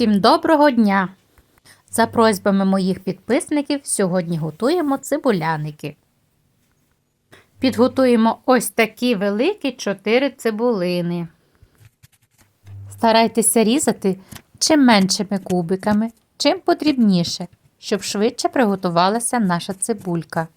Всім доброго дня! За просьбами моїх підписників сьогодні готуємо цибуляники. Підготуємо ось такі великі 4 цибулини. Старайтеся різати чим меншими кубиками, чим подрібніше, щоб швидше приготувалася наша цибулька.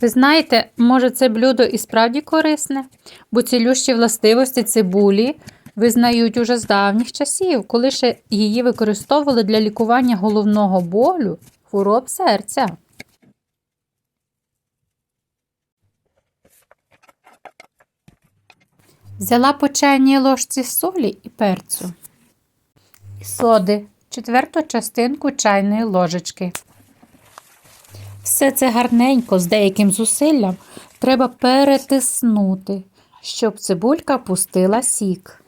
Ви знаєте, може це блюдо і справді корисне, бо цілющі властивості цибулі визнають уже з давніх часів, коли ще її використовували для лікування головного болю, хвороб серця. Взяла по чайній ложці солі і перцю. І соди, четверту частинку чайної ложечки. Все це гарненько з деяким зусиллям треба перетиснути, щоб цибулька пустила сік.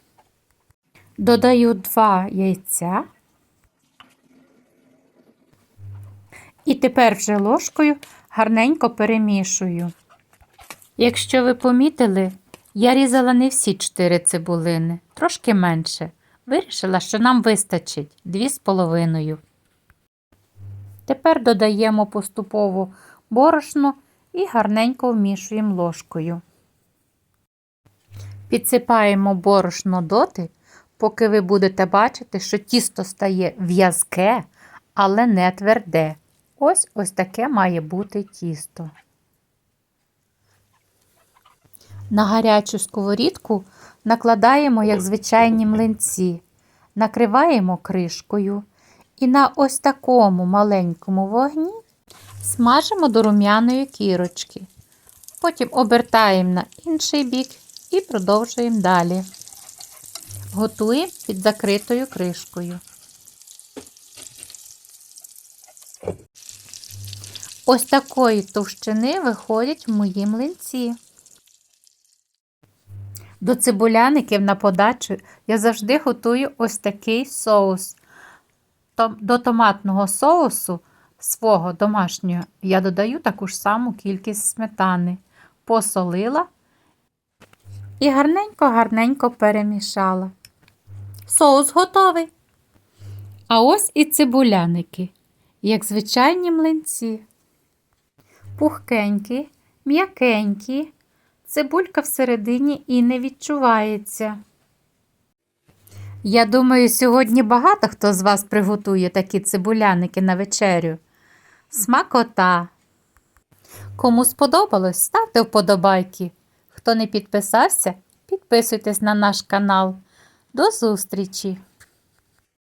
Додаю два яйця. І тепер вже ложкою гарненько перемішую. Якщо ви помітили, я різала не всі чотири цибулини, трошки менше. Вирішила, що нам вистачить дві з половиною. Тепер додаємо поступово борошно і гарненько вмішуємо ложкою. Підсипаємо борошно доти, поки ви будете бачити, що тісто стає в'язке, але не тверде. Ось ось таке має бути тісто. На гарячу сковорідку накладаємо, як звичайні млинці, накриваємо кришкою і на ось такому маленькому вогні смажимо до рум'яної кірочки. Потім обертаємо на інший бік і продовжуємо далі. Готуємо під закритою кришкою. Ось такої товщини виходять мої млинці. До цибуляників на подачу я завжди готую ось такий соус. До томатного соусу свого домашнього я додаю таку ж саму кількість сметани, посолила і гарненько-гарненько перемішала. Соус готовий. А ось і цибуляники, як звичайні млинці. Пухкенькі, м'якенькі, цибулька всередині і не відчувається. Я думаю, сьогодні багато хто з вас приготує такі цибуляники на вечерю. Смакота! Кому сподобалось, ставте вподобайки. Хто не підписався, підписуйтесь на наш канал. До зустрічі!